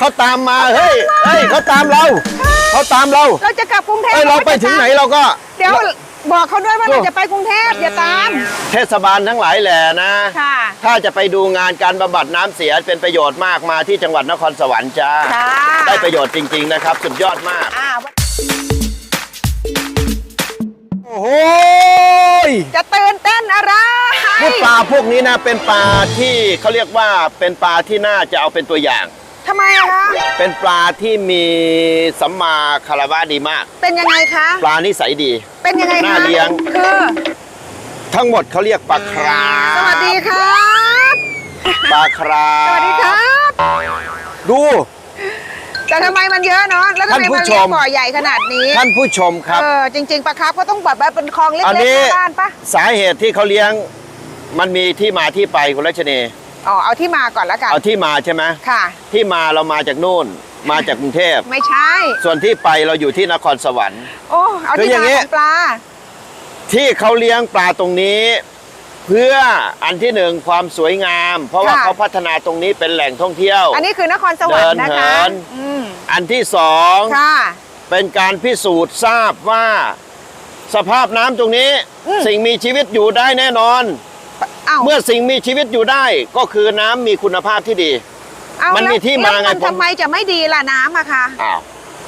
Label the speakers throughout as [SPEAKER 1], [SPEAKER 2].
[SPEAKER 1] เขาตามมาเฮ้ยเฮ้ยเขาตามเราเขาตามเรา
[SPEAKER 2] เราจะกลับกรุงเทพ
[SPEAKER 1] เฮ้ยเราไปถึงไหนเราก็
[SPEAKER 2] เดี๋ยวบอกเขาด้วยว่าเราจะไปกรุงเทพอย่าตาม
[SPEAKER 1] เทศบาลทั้งหลายแหล่นะ
[SPEAKER 2] ค่ะ
[SPEAKER 1] ถ้าจะไปดูงานการบำบัดน้ำเสียเป็นประโยชน์มากมาที่จังหวัดนครสวรรค์จ้า
[SPEAKER 2] ค่ะ
[SPEAKER 1] ได้ประโยชน์จริง ๆ นะครับ สุดยอดมาก
[SPEAKER 2] อ่า
[SPEAKER 1] โอ้โห
[SPEAKER 2] จะตื่นเต้นอะไร
[SPEAKER 1] นี่ปลาพวกนี้นะเป็นปลาที่เขาเรียกว่าเป็นปลาที่น่าจะเอาเป็นตัวอย่าง
[SPEAKER 2] ทำไมอะคะ
[SPEAKER 1] เป็นปลาที่มีสัมมาคารวะดีมาก
[SPEAKER 2] เป็นยังไงคะ
[SPEAKER 1] ปลานิสัยดี
[SPEAKER 2] เป็นยังไงคะ
[SPEAKER 1] น่าเลี้ยง
[SPEAKER 2] คือ
[SPEAKER 1] ทั้งหมดเขาเรียกปลาครา
[SPEAKER 2] สวัสดีครับ
[SPEAKER 1] ปลาครา
[SPEAKER 2] สวัสดีครับ
[SPEAKER 1] ดู
[SPEAKER 2] แต่ทำไมมันเยอะเนาะ แล้วทำไม
[SPEAKER 1] ท่านผู้
[SPEAKER 2] มันเลี้ยง
[SPEAKER 1] ชม
[SPEAKER 2] บ่อใหญ่ขนาดนี้
[SPEAKER 1] ท่านผู้ชมครับ
[SPEAKER 2] เออจริง ๆปลาคาร์ฟก็ต้องแบบว่าเป็นคลองเล็ก
[SPEAKER 1] อัน
[SPEAKER 2] ๆ
[SPEAKER 1] นี้
[SPEAKER 2] ในบ้านปะ
[SPEAKER 1] สาเหตุที่เขาเลี้ยง มันมีที่มาที่ไปคุณรัชนี
[SPEAKER 2] อ๋อเอาที่มาก่อนแล้วกัน
[SPEAKER 1] เอาที่มาใช่ไหม
[SPEAKER 2] ค่ะ
[SPEAKER 1] ที่มาเรามาจากนู่น มาจากกรุงเทพ
[SPEAKER 2] ไม่ใช่
[SPEAKER 1] ส่วนที่ไปเราอยู่ที่นครสวรรค์
[SPEAKER 2] โอ้เอา
[SPEAKER 1] คือ
[SPEAKER 2] ที่
[SPEAKER 1] อย่าง
[SPEAKER 2] มา
[SPEAKER 1] นี้
[SPEAKER 2] ของปลา
[SPEAKER 1] ที่เขาเลี้ยงปลาตรงนี้ เพื่ออันที่หนึ่งความสวยงาม เพราะว่าเขาพัฒนาตรงนี้เป็นแหล่งท่องเที่ยว
[SPEAKER 2] อันนี้คือนครสวรรค์นะคะ
[SPEAKER 1] เดินเหิน
[SPEAKER 2] อืม
[SPEAKER 1] อันที่สอง
[SPEAKER 2] ค่ะ
[SPEAKER 1] เป็นการพิสูจน์ทราบว่า สภาพน้ำตรงนี้
[SPEAKER 2] อืม
[SPEAKER 1] สิ่งมีชีวิตอยู่ได้แน่นอน
[SPEAKER 2] อ้าว
[SPEAKER 1] เมื่อสิ่งมีชีวิตอยู่ได้ก็คือน้ำมีคุณภาพที่ดี
[SPEAKER 2] เอ้า
[SPEAKER 1] มัน
[SPEAKER 2] แล้ว
[SPEAKER 1] มีที่มาไง
[SPEAKER 2] แล้วน
[SPEAKER 1] ผม
[SPEAKER 2] ทำไมจะไม่ดีล่ะน้ำอะคะ
[SPEAKER 1] อ้าว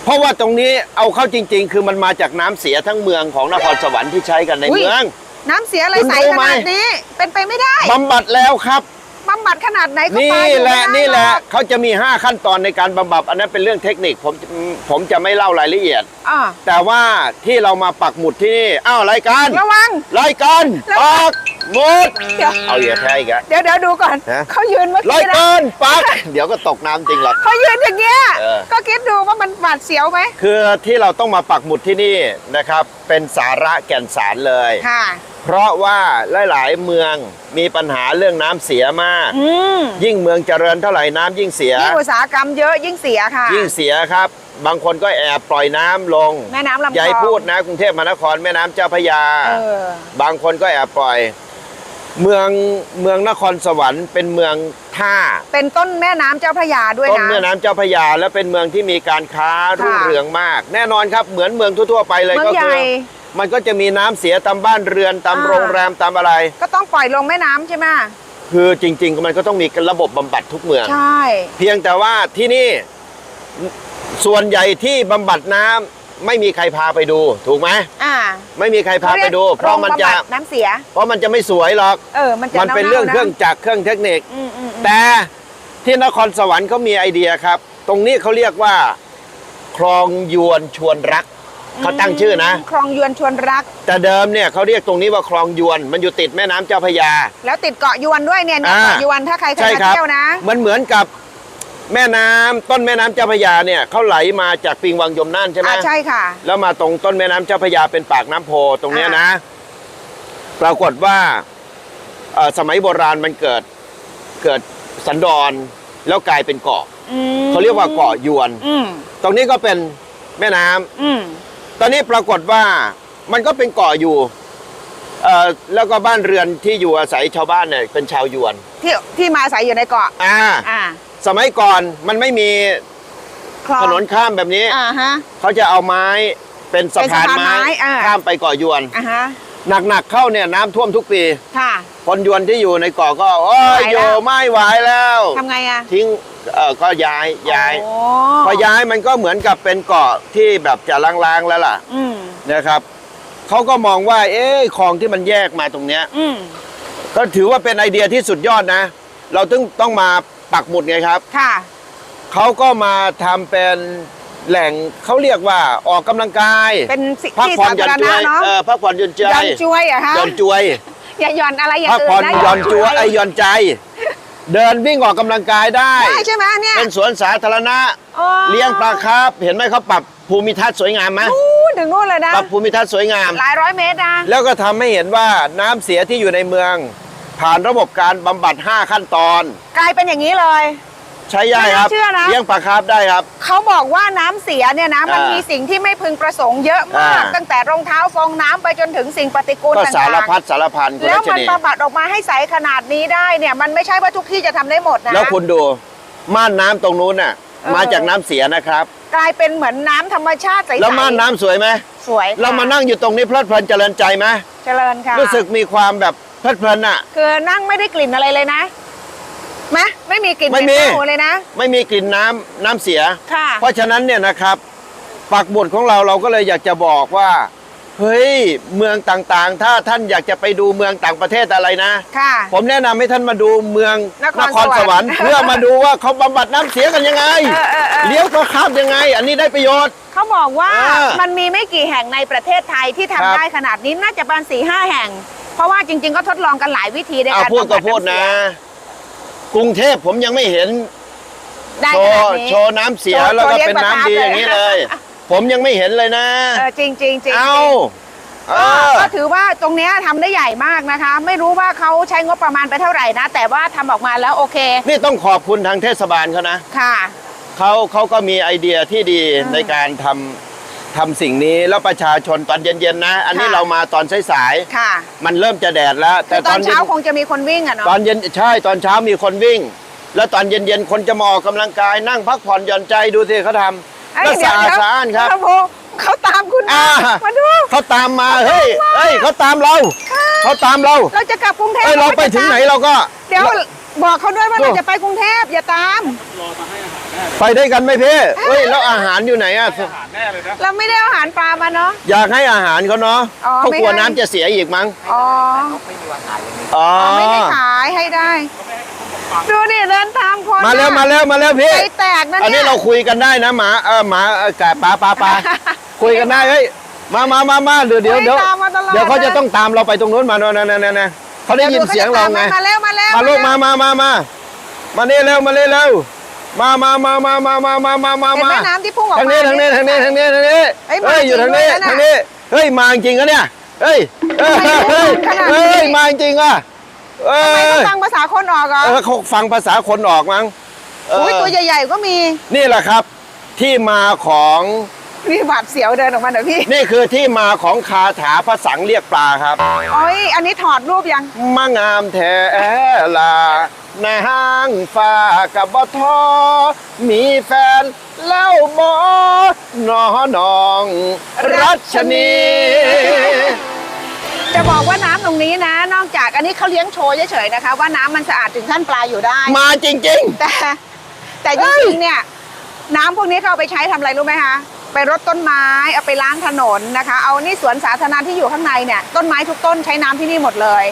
[SPEAKER 1] เพราะว่าตรงนี้เอาเข้าจริง ๆ คือมันมาจากน้ำเสียทั้งเมืองของนครสวรรค์ที่ใช้กันใน
[SPEAKER 2] อุ๊ย
[SPEAKER 1] เมือง
[SPEAKER 2] น้ำเสียอะไร
[SPEAKER 1] คุณ
[SPEAKER 2] ใส
[SPEAKER 1] รู้
[SPEAKER 2] ข
[SPEAKER 1] ไหม
[SPEAKER 2] นาดนี้ เป็นไปไม่ได้
[SPEAKER 1] บำบัดแล้วครับ
[SPEAKER 2] บำบัดขนาดไหนก็
[SPEAKER 1] นี่
[SPEAKER 2] ปาอยู่
[SPEAKER 1] แหละ
[SPEAKER 2] ไม่ได้
[SPEAKER 1] นี่แหละ
[SPEAKER 2] รอก
[SPEAKER 1] เขาจะมี 5 ขั้นตอนในการบำบัดอันนั้นเป็นเรื่องเทคนิคผมผมจะไม่เล่ารายละเอียด
[SPEAKER 2] อ่า
[SPEAKER 1] แต่ว่าที่เรามาปักหมุดที่นี่อ้าวรายการ
[SPEAKER 2] ระวัง
[SPEAKER 1] รายการ
[SPEAKER 2] ระวั
[SPEAKER 1] ปั
[SPEAKER 2] ง
[SPEAKER 1] กหมุด
[SPEAKER 2] เดี๋ยว
[SPEAKER 1] เอาอย่าแพ้อีกอะ
[SPEAKER 2] เดี๋ยวเดี๋ยวดูก่อน
[SPEAKER 1] ฮะ
[SPEAKER 2] เขายืนเมื่อ
[SPEAKER 1] ราย
[SPEAKER 2] กี้นะ
[SPEAKER 1] การปัก เดี๋ยวก็ตกน้ำจริงหรอก
[SPEAKER 2] เขายืนอย่างเงี้ย
[SPEAKER 1] เออ
[SPEAKER 2] ก็คิดดูว่ามันหวาดเสียวไหม
[SPEAKER 1] คือที่เราต้องมาปักหมุดที่นี่นะครับ เป็นสาระแก่นสารเลย
[SPEAKER 2] ค่ะ
[SPEAKER 1] เพราะว่าหลาย ๆ เมืองมีปัญหาเรื่องน้ำเสียมาก
[SPEAKER 2] อืม
[SPEAKER 1] ยิ่งเมืองเจริญเท่าไหร่น้ำยิ่งเสีย
[SPEAKER 2] ยิ่งอุตสาหกรรมเยอะยิ่งเสียค่ะ
[SPEAKER 1] ยิ่งเสียครับ บางคนก็แอบปล่อยน้ำลง
[SPEAKER 2] แม่น้ำลำคลอง
[SPEAKER 1] ใหญ่พูดนะกรุงเทพมหานครแม่น้ำเจ้าพระยา
[SPEAKER 2] เออ บา
[SPEAKER 1] งคนก็แอบปล่อย เมืองเมืองนครสวรรค์เป็นเมืองท่า
[SPEAKER 2] เป็นต้นแม่น้ำเจ้าพระยาด้วย
[SPEAKER 1] ต้น
[SPEAKER 2] นะ
[SPEAKER 1] แม่น้ำเจ้าพระยาและเป็นเมืองที่มีการค้า
[SPEAKER 2] ค่ะ
[SPEAKER 1] รุ่งเรืองมาก แน่นอนครับเหมือนเมืองทั่วๆไปเลย
[SPEAKER 2] เมือง
[SPEAKER 1] ก็คื
[SPEAKER 2] ใหญ่
[SPEAKER 1] มันก็จะมีน้ำเสียตามบ้านเรือนตาม
[SPEAKER 2] อ่า
[SPEAKER 1] โรงแรมตามอะไร
[SPEAKER 2] ก็ต้องปล่อยลงแม่น้ำใช่ไหม
[SPEAKER 1] คือจริง ๆ มันก็ต้องมีระบบบำบัดทุกเมือง
[SPEAKER 2] ใช่
[SPEAKER 1] เพียงแต่ว่าที่นี่ส่วนใหญ่ที่บำบัดน้ำไม่มีใครพาไปดู ถูกไหม
[SPEAKER 2] อ่า
[SPEAKER 1] ไม่มีใครพาไปดู เพ
[SPEAKER 2] โร
[SPEAKER 1] ราะ
[SPEAKER 2] ง
[SPEAKER 1] มัน
[SPEAKER 2] บำ
[SPEAKER 1] จะ
[SPEAKER 2] บัดน้ำเสีย
[SPEAKER 1] เพราะมันจะไม่สวยหรอก
[SPEAKER 2] เออ มันจะ
[SPEAKER 1] มันเป็นเรื่องเครื่องจักรเครื่องเทคนิค
[SPEAKER 2] อืมอืมอืม
[SPEAKER 1] แต่ที่นครสวรรค์เขามีไอเดียครับ ตรงนี้เขาเรียกว่า คลองยวนชวนรัก เขาตั้งชื่อนะ
[SPEAKER 2] คลองยวนชวนรัก
[SPEAKER 1] แต่เดิมเนี่ยเขาเรียกตรงนี้ว่าคลองยวน มันอยู่ติดแม่น้ำเจ้าพระยา
[SPEAKER 2] แล้วติดเกาะยวนด้วยเนี่ยเนี่ย
[SPEAKER 1] อ่า
[SPEAKER 2] เกาะยวนถ้าใครเคย
[SPEAKER 1] ใช่
[SPEAKER 2] มา
[SPEAKER 1] ครับ
[SPEAKER 2] เที่ยวนะ
[SPEAKER 1] มันเหมือนกับแม่น้ำต้นแม่น้ำเจ้าพระยาเนี่ยเขาไหลมาจากปิงวังยมน่านใช่ไหม
[SPEAKER 2] อ่าใช่ค่ะ
[SPEAKER 1] แล้วมาตรงต้นแม่น้ำเจ้าพระยาเป็นปากน้ำโพตรงเนี้ย
[SPEAKER 2] อ่า
[SPEAKER 1] นะ ปรากฏว่าเอ่อสมัยโบราณมันเกิดเกิดสันดอนแล้วกลายเป็นเกาะ
[SPEAKER 2] อืม
[SPEAKER 1] เขาเรียกว่าเกาะยวน
[SPEAKER 2] อืม
[SPEAKER 1] ตรงนี้ก็เป็นแม่น้ำ
[SPEAKER 2] อืม
[SPEAKER 1] ตอนนี้ปรากฏว่ามันก็เป็นเกาะอยู่เอ่อแล้วก็บ้านเรือนที่อยู่อาศัยชาวบ้านเนี่ยเป็นชาวยวน
[SPEAKER 2] ที่ที่มาอาศัยอยู่ในเกาะ
[SPEAKER 1] อ่า
[SPEAKER 2] อ่า
[SPEAKER 1] สมัยก่อนมันไม่มี
[SPEAKER 2] คลอง
[SPEAKER 1] ถนนข้ามแบบนี้
[SPEAKER 2] อ่าฮะ
[SPEAKER 1] เขาจะเอาไม้เป็นสะพาน
[SPEAKER 2] เป็นสะพานไม้
[SPEAKER 1] ไม้
[SPEAKER 2] อ่า
[SPEAKER 1] ข้ามไปเกาะยวน
[SPEAKER 2] อ่าฮะ
[SPEAKER 1] หนักๆเข้าเนี่ยน้ำท่วมทุกปี
[SPEAKER 2] ค่ะ
[SPEAKER 1] คนยวนที่อยู่ในเกาะก็โอ้ย
[SPEAKER 2] ไม่ไหว
[SPEAKER 1] อ
[SPEAKER 2] แล้ว
[SPEAKER 1] ยู่ไม่ไหวแล้ว
[SPEAKER 2] ทำไงอะ
[SPEAKER 1] ทิ้งเออก็ย้ายย้าย
[SPEAKER 2] โอ้
[SPEAKER 1] พอย้ายมันก็เหมือนกับเป็นเกาะที่แบบจะล้างๆแล้วล่ะ
[SPEAKER 2] อืม
[SPEAKER 1] นะครับเขาก็มองว่า เอ๊ะคลองที่มันแยกมาตรงเนี้ย
[SPEAKER 2] อืม
[SPEAKER 1] ก็ถือว่าเป็นไอเดียที่สุดยอดนะ เราต้องต้องมาปักหมุดไงครับ
[SPEAKER 2] ค่ะ
[SPEAKER 1] เขาก็มาทำเป็น แหล่งเขาเรียกว่าออกกำลังกาย
[SPEAKER 2] เป็นสิ
[SPEAKER 1] พัก
[SPEAKER 2] ที่
[SPEAKER 1] ผ่อน
[SPEAKER 2] สา
[SPEAKER 1] หย่อ
[SPEAKER 2] ธานร
[SPEAKER 1] จว
[SPEAKER 2] ณะ
[SPEAKER 1] ย
[SPEAKER 2] เนาะ
[SPEAKER 1] เออพักผ่อนหย่อนใจ
[SPEAKER 2] หย่อนจวยเหรอะฮะ
[SPEAKER 1] หย่อนจวย
[SPEAKER 2] อย่าหย่อนอะไรอย่าง
[SPEAKER 1] พัก
[SPEAKER 2] อื่น
[SPEAKER 1] ผ่อน
[SPEAKER 2] นะ
[SPEAKER 1] หย่อนจวยไอหย่อนใจ เดินวิ่งออกกำลังกายได้
[SPEAKER 2] ได้ใช่ไหมเนี่ย
[SPEAKER 1] เป็นสวนสาธารณะ
[SPEAKER 2] อ๋อ
[SPEAKER 1] เลี้ยงปลาครับ เห็นไหมเขาปรับภูมิทัศน์สวยงามไหม
[SPEAKER 2] นู่นถึงนู่นเลยนะ
[SPEAKER 1] ปรับภูมิทัศน์สวยงาม
[SPEAKER 2] หลายร้อยเมตรนะ
[SPEAKER 1] แล้วก็ทำให้เห็นว่าน้ำเสียที่อยู่ในเมือง ผ่านระบบการบำบัด 5 ขั้นตอน
[SPEAKER 2] กลายเป็นอย่างนี้เลย
[SPEAKER 1] ใช้ได้ครับ
[SPEAKER 2] ไม่น่าเชื่อนะ
[SPEAKER 1] เลี้ยงปลาคาร์ฟได้ครับ
[SPEAKER 2] เขาบอกว่าน้ำเสียเนี่ยนะ มัน
[SPEAKER 1] อ่ามี
[SPEAKER 2] มีสิ่งที่ไม่พึงประสงค์เยอะมาก
[SPEAKER 1] อ่า
[SPEAKER 2] ตั้งแต่รองเท้าฟองน้ำไปจนถึงสิ่งปฏิกูล
[SPEAKER 1] ก็
[SPEAKER 2] ต่างๆ
[SPEAKER 1] สารพัดสารพันคุณ
[SPEAKER 2] แล้ว
[SPEAKER 1] รัช
[SPEAKER 2] มัน
[SPEAKER 1] นี
[SPEAKER 2] บำบัดออกมาให้ใสขนาดนี้ได้เนี่ยมันไม่ใช่ว่าทุกที่จะทำได้หมดนะ
[SPEAKER 1] แล้วคุณดูม่านน้ำตรงนู้นน่ะ
[SPEAKER 2] เออ
[SPEAKER 1] มาจากน้ำเสียนะครับ
[SPEAKER 2] กลายเป็นเหมือนน้ำธรรมชาติใสๆ
[SPEAKER 1] แล้วม่านน้ำสวยไหม
[SPEAKER 2] สวยค่ะ
[SPEAKER 1] เรามานั่งอยู่ตรงนี้เพลิดเพลินเจริญใจไหม
[SPEAKER 2] เจริญค่ะ
[SPEAKER 1] รู้สึกมีความแบบเพลิดเพลินอะ
[SPEAKER 2] คือนั่งไม่ได้กลิ่นอะไรเลยนะ ไหมไม่มีกลิ่น
[SPEAKER 1] ไม่มี
[SPEAKER 2] เหนเน่าเลยนะ
[SPEAKER 1] ไม่มีกลิ่นน้ำน้ำเสีย
[SPEAKER 2] ค่ะ
[SPEAKER 1] เพราะฉะนั้นเนี่ยนะครับปักบุตรของเราเราก็เลยอยากจะบอกว่า เฮ้ยเมืองต่างๆ ถ้าท่านอยากจะไปดูเมืองต่างประเทศอะไรนะ
[SPEAKER 2] ค่ะ
[SPEAKER 1] ผมแนะนำให้ท่านมาดูเมือง
[SPEAKER 2] นคร
[SPEAKER 1] ส
[SPEAKER 2] ส
[SPEAKER 1] ว
[SPEAKER 2] ว
[SPEAKER 1] ร
[SPEAKER 2] ร
[SPEAKER 1] ร
[SPEAKER 2] รค์
[SPEAKER 1] ค์ เพื่อมาดูว่าเขาบำบัดน้ำเสียกันยังไง
[SPEAKER 2] เออเออเออ
[SPEAKER 1] เลี้ยวก็ข้ามยังไง อันนี้ได้ประโยชน์
[SPEAKER 2] เขาบอกว่า
[SPEAKER 1] เออ
[SPEAKER 2] มันมีไม่กี่แห่งในประเทศไทยที่ทำ
[SPEAKER 1] ครับ
[SPEAKER 2] ได้ขนาดนี้น่าจะประมาณสี่ห้าแห่ง เพราะว่าจริง ๆ ก็ทดลองกันหลายวิธีใน
[SPEAKER 1] เอา
[SPEAKER 2] การ
[SPEAKER 1] พูดก็
[SPEAKER 2] บำบั
[SPEAKER 1] พูดำนะ
[SPEAKER 2] เสีย
[SPEAKER 1] กรุงเทพผมยังไม่เห็น
[SPEAKER 2] ได้
[SPEAKER 1] โช
[SPEAKER 2] ขนาด
[SPEAKER 1] ว์
[SPEAKER 2] นี้
[SPEAKER 1] โชว์น้ำเสีย
[SPEAKER 2] โชว์
[SPEAKER 1] แล้วก็
[SPEAKER 2] โชว์เลี้ยง
[SPEAKER 1] เป็นน้ำ
[SPEAKER 2] ปลาคาร์ฟ
[SPEAKER 1] ดีอย่างนี้เลยผมยังไม่เห็นเลยนะ
[SPEAKER 2] เออจริงๆจริงจริง
[SPEAKER 1] เอาเอ
[SPEAKER 2] ก็
[SPEAKER 1] อ
[SPEAKER 2] ก็ถือว่าตรงเนี้ยทำได้ใหญ่มากนะคะ ไม่รู้ว่าเขาใช้งบประมาณไปเท่าไหร่นะ แต่ว่าทำออกมาแล้วโอเค
[SPEAKER 1] นี่ต้องขอบคุณทางเทศบาลเขานะ
[SPEAKER 2] ค่ะ
[SPEAKER 1] เขาเขาก็มีไอเดียที่ดี
[SPEAKER 2] อืม
[SPEAKER 1] ในการทำ ทำสิ่งนี้แล้วประชาชนตอนเย็นๆนะ อันนี้
[SPEAKER 2] ค่ะ
[SPEAKER 1] เรามาตอนสาย
[SPEAKER 2] ค่ะ
[SPEAKER 1] ๆมันเริ่มจะแดดแล้ว
[SPEAKER 2] คื
[SPEAKER 1] แต่
[SPEAKER 2] อต
[SPEAKER 1] ต
[SPEAKER 2] อ
[SPEAKER 1] อนนเย็
[SPEAKER 2] เช้านคงจะมีคนวิ่งอะเนาะ
[SPEAKER 1] ตอนเย็นใช่ตอนเช้ามีคนวิ่ง แล้วตอนเย็นๆคนจะมาออกกำลังกายนั่งพักผ่อนหย่อนใจดูสิเขาทำ
[SPEAKER 2] เอ้ย
[SPEAKER 1] แล้วสะอาด
[SPEAKER 2] เดี๋ยว
[SPEAKER 1] สะอ้านครับ
[SPEAKER 2] โอ้โหเขาตามคุณมา
[SPEAKER 1] อ่า
[SPEAKER 2] มาดู
[SPEAKER 1] เขาตามมาเฮ้ยเฮ้ยเขาตามเราเขาตามเรา
[SPEAKER 2] เราจะกลับกรุงเทพ
[SPEAKER 1] เอ้ยเราไปถึงไหนเราก็
[SPEAKER 2] เดี๋ยวบอกเขาด้วยว่า
[SPEAKER 1] โอ้
[SPEAKER 2] เราจะไปกรุงเทพอย่าตาม
[SPEAKER 1] ไปได้กันไหมพี่เฮ้ยแล้วอาหารอยู่ไหนอะ
[SPEAKER 2] เราไม่ได้เอาอาหารปลามาเนาะ
[SPEAKER 1] อยากให้อาหารเขาเนาะ
[SPEAKER 2] อ๋อ
[SPEAKER 1] เขา
[SPEAKER 2] ไม่
[SPEAKER 1] กลัว
[SPEAKER 2] ให้
[SPEAKER 1] น้ำจะเสียอีกมั้ง
[SPEAKER 2] อ๋อ
[SPEAKER 1] อ๋อ
[SPEAKER 2] อ๋อไม่ได้ขายให้ได้ ดูดิเดินตามคน
[SPEAKER 1] มาแล้วมาแล้วมาแล้วพี่
[SPEAKER 2] ใจแตกนะ
[SPEAKER 1] อัน
[SPEAKER 2] เนี่
[SPEAKER 1] นี้
[SPEAKER 2] ย
[SPEAKER 1] เราคุยกันได้นะหมาเออหมาเออไก่ปลาปลาปลา คุยกันได้เฮ้ยมามามามาเดี๋ยวเดี๋ยวเดี๋ยว
[SPEAKER 2] ตามมาตลอด
[SPEAKER 1] เดี๋ยวเขาจะต้องตามเราไปตรงนู้นมาเนาะนะนะนะนะเขาได้ยินเสียงเราไง
[SPEAKER 2] มาแล้วมาแล้ว
[SPEAKER 1] มาลูกมามามามามานี่เร็วมานี่เร็ว มามามามามามามามามา
[SPEAKER 2] เห็น
[SPEAKER 1] มา
[SPEAKER 2] แม่น้ำที่พุ่งออก
[SPEAKER 1] ทาง
[SPEAKER 2] มา
[SPEAKER 1] นี้ทางนี้ทางนี้ทางนี้ทางนี้
[SPEAKER 2] เฮ้ยมา
[SPEAKER 1] เฮ้ยอยู่ทางนี้
[SPEAKER 2] จริงด้วยนะ
[SPEAKER 1] ทางนี้เฮ้ยมาจริงอะเนี่ยเฮ้ยเฮ้ย
[SPEAKER 2] ทำไม
[SPEAKER 1] เฮ้ย
[SPEAKER 2] ขนาดนี้
[SPEAKER 1] เฮ้ยมาจริงอะเอ
[SPEAKER 2] ทำไม
[SPEAKER 1] อ
[SPEAKER 2] ต้องฟังภาษาคนออกเหรอ
[SPEAKER 1] เออเขาฟังภาษาคนออกมั้งเออ
[SPEAKER 2] โอ้ยตัวใหญ่ ๆ ก็มี
[SPEAKER 1] นี่แหละครับ ที่มาของ
[SPEAKER 2] นี่หวาดเสียวเดินออกมาเดี๋ยวพี่
[SPEAKER 1] นี่คือที่มาของคาถาพระสังเรียกปลาครับ
[SPEAKER 2] โอ้ยอันนี้ถอดรูปยัง
[SPEAKER 1] มางามแท้ลา นางฟ้ากับบทอมีแฟนแล้วบอนอน้อง รัชนี
[SPEAKER 2] จะบอกว่าน้ำตรงนี้นะ นอกจากอันนี้เขาเลี้ยงโชว์เฉยๆนะคะ ว่าน้ำมันสะอาดถึงขั้นปลาอยู่ได้
[SPEAKER 1] มาจริง
[SPEAKER 2] แต่แต่จริงๆเนี่ย น้ำพวกนี้เขาเอาไปใช้ทำอะไรรู้ไหมคะไปรดต้นไม้เอาไปล้างถนนนะคะ เอานี่สวนสาธารณะที่อยู่ข้างในเนี่ยต้นไม้ทุกต้นใช้น้ำที่นี่หมดเลย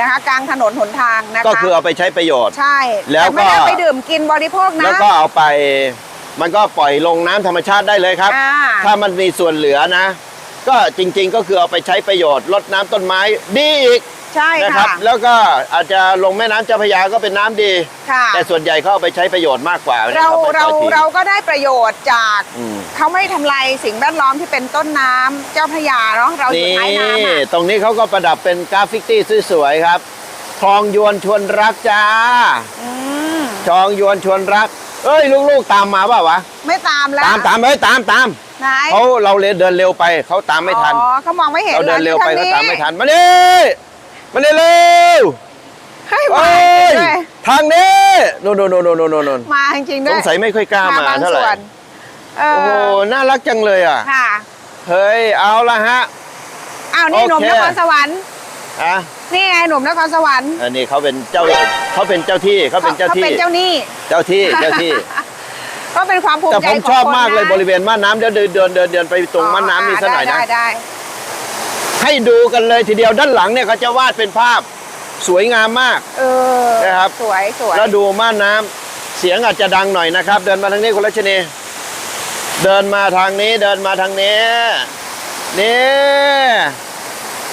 [SPEAKER 2] นะคะ กลางถนนหนทางนะคะ
[SPEAKER 1] ๆก็คือเอาไปใช้ประโยชน์
[SPEAKER 2] ใช่
[SPEAKER 1] แล้วก็
[SPEAKER 2] ต่ไม่ได้เอาไปดื่มกินบริโภคนะ
[SPEAKER 1] แล้วก็เอาไป มันก็ปล่อยลงน้ำธรรมชาติได้เลยครับ
[SPEAKER 2] อ่า
[SPEAKER 1] ถ้ามันมีส่วนเหลือนะ ก็จริงๆก็คือเอาไปใช้ประโยชน์ลดน้ำต้นไม้ดีอีก
[SPEAKER 2] ใช่
[SPEAKER 1] นะครั
[SPEAKER 2] ค่ะ
[SPEAKER 1] บแล้วก็อาจจะลงแม่น้ำเจ้าพระยาก็เป็นน้ำดี
[SPEAKER 2] ค่ะ
[SPEAKER 1] แต่ส่วนใหญ่เขาเอาไปใช้ประโยชน์มากกว่า
[SPEAKER 2] เรา
[SPEAKER 1] อไป
[SPEAKER 2] เรา
[SPEAKER 1] ปล่อยทิ้ง
[SPEAKER 2] เราก็ได้ประโยชน์จาก
[SPEAKER 1] อืม
[SPEAKER 2] เขาไม่ทำลายสิ่งแวดล้อมที่เป็นต้นน้ำเจ้าพระยาเนาะเราอยู่
[SPEAKER 1] นี่
[SPEAKER 2] ท้ายน้ำอะ
[SPEAKER 1] ตรงนี้เขาก็ประดับเป็นกราฟฟิตี้สวยๆครับทองยวนชวนรักจ้า
[SPEAKER 2] อืม
[SPEAKER 1] ทองยวนชวนรัก เอ้ยลูกๆตามมาเปล่าวะ
[SPEAKER 2] ไม่ตามแล้ว
[SPEAKER 1] ตามตามเอ้ยตามตาม
[SPEAKER 2] ไหน
[SPEAKER 1] เขาเราเลยเดินเร็วไปเขาตามไม่ทัน
[SPEAKER 2] อ๋อเขามองไม่เห็น
[SPEAKER 1] เราเดินเร็วไป
[SPEAKER 2] หร
[SPEAKER 1] เขา
[SPEAKER 2] อ
[SPEAKER 1] ตามไม่
[SPEAKER 2] ที่
[SPEAKER 1] ทันมานี่ มานี่เร็ว
[SPEAKER 2] เฮ้ย
[SPEAKER 1] เอ้
[SPEAKER 2] มายด้วย
[SPEAKER 1] ทางนี้โน่นโน่นโน่นโน่นโน่นโน่น
[SPEAKER 2] มาจริงๆด้
[SPEAKER 1] ส
[SPEAKER 2] วย
[SPEAKER 1] งสัยไม่ค่อยกล้ามา
[SPEAKER 2] บาง
[SPEAKER 1] เท่าไหร่
[SPEAKER 2] ส่วนเอ
[SPEAKER 1] โอ้โห
[SPEAKER 2] อ
[SPEAKER 1] น่ารักจังเลยอะ
[SPEAKER 2] ค่ะ
[SPEAKER 1] เฮ้ยเอาละฮะ
[SPEAKER 2] อ้าวนี่หนุ่ม
[SPEAKER 1] โอเค
[SPEAKER 2] นครสวรรค์
[SPEAKER 1] อะ
[SPEAKER 2] นี่ไงหนุ่มนครสวรรค์
[SPEAKER 1] อันนี้เขาเป็นเจ้าเขาเป็นเจ้าที่เขาเป็นเจ้า
[SPEAKER 2] เขา
[SPEAKER 1] ที่
[SPEAKER 2] เป็นเจ้าหนี้
[SPEAKER 1] เจ้าที่เจ้าที่
[SPEAKER 2] ก็เป็นความภูมิ
[SPEAKER 1] แต่
[SPEAKER 2] ใจ
[SPEAKER 1] ผม
[SPEAKER 2] ของ
[SPEAKER 1] ชอบ
[SPEAKER 2] คน
[SPEAKER 1] มากเลย
[SPEAKER 2] นะ
[SPEAKER 1] บริเวณม่านน้ำเดี๋ยวเดินเดินเดินเดินไปตรงม่านน้ำนี่สักหน่อยนะ
[SPEAKER 2] ได้ได้
[SPEAKER 1] ให้ดูกันเลยทีเดียวด้านหลังเนี่ยเขาจะวาดเป็นภาพสวยงามมาก
[SPEAKER 2] เออ
[SPEAKER 1] นะครับ
[SPEAKER 2] สวยสวย
[SPEAKER 1] แล้วดูม่านน้ำเสียงอาจจะดังหน่อยนะครับ เดินมาทางนี้คุณรัชนีเดินมาทางนี้เดินมาทางนี้นี่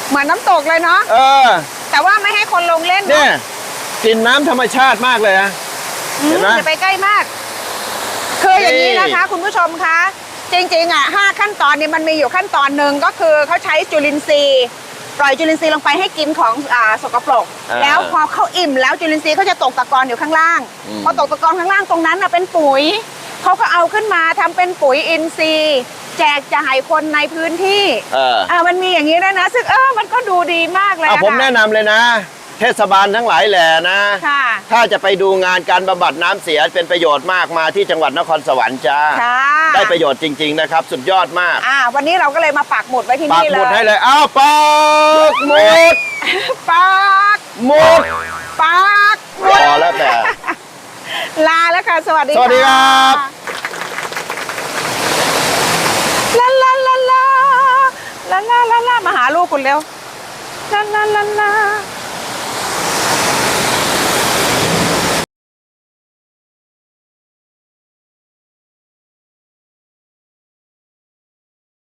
[SPEAKER 2] เหมือนน้ำตกเลยเนาะ
[SPEAKER 1] เออ
[SPEAKER 2] แต่ว่าไม่ให้คนลงเล่น
[SPEAKER 1] เนี่ย
[SPEAKER 2] เนาะ
[SPEAKER 1] กลิ่นน้ำธรรมชาติมากเลยนะ
[SPEAKER 2] อืม
[SPEAKER 1] เห็นไหม
[SPEAKER 2] จะไปใกล้มาก คืออย่างนี้
[SPEAKER 1] นี่
[SPEAKER 2] นะคะ คุณผู้ชมคะ จริงๆอะห้าขั้นตอนนี้มันมีอยู่ขั้นตอนหนึ่งก็คือเขาใช้จุลินทรีย์ปล่อยจุลินทรีย์ลงไปให้กินของอ่าสกปรก
[SPEAKER 1] อ่า
[SPEAKER 2] แล้วพอเขาอิ่มแล้วจุลินทรีย์เขาจะตกตะกอนอยู่ข้างล่าง
[SPEAKER 1] อืม
[SPEAKER 2] พอตกตะกอนข้างล่างตรงนั้นน่ะเป็นปุ๋ยเขาก็เอาขึ้นมาทำเป็นปุ๋ยอินทรีย์ แจกจ่ายคนในพื้นที่
[SPEAKER 1] เออ
[SPEAKER 2] อ่ามันมีอย่างนี้ด้วยนะ ซึ่งเออมันก็ดูดีมากเลย
[SPEAKER 1] เอา
[SPEAKER 2] อะ
[SPEAKER 1] ผม
[SPEAKER 2] ค่ะ
[SPEAKER 1] แนะนำเลยนะเทเทศบาลทั้งหลายแหล่นะ
[SPEAKER 2] ค่ะ
[SPEAKER 1] ถ้าจะไปดูงานการบำบัดน้ำเสียเป็นประโยชน์มากมาที่จังหวัดนครสวรรค์จ้า
[SPEAKER 2] ค่ะ
[SPEAKER 1] ได้ประโยชน์จริง ๆ นะครับ สุดยอดมาก
[SPEAKER 2] อ่า วันนี้เราก็เลยมาปักหมุดไว้ที่
[SPEAKER 1] ปัก
[SPEAKER 2] นี่
[SPEAKER 1] ห
[SPEAKER 2] เล
[SPEAKER 1] มุดให้
[SPEAKER 2] ย
[SPEAKER 1] เลยอ้าวปักหมุด
[SPEAKER 2] ปัก
[SPEAKER 1] หมุด
[SPEAKER 2] ปักห
[SPEAKER 1] พ
[SPEAKER 2] มุด
[SPEAKER 1] อแล้วแต่
[SPEAKER 2] ลาแล้วค่ะ สวัสดี
[SPEAKER 1] สวัสดีครับ
[SPEAKER 2] ลาลาลาลาลาลาลาลามาหาลูกคุณเร็วลาลาลาลา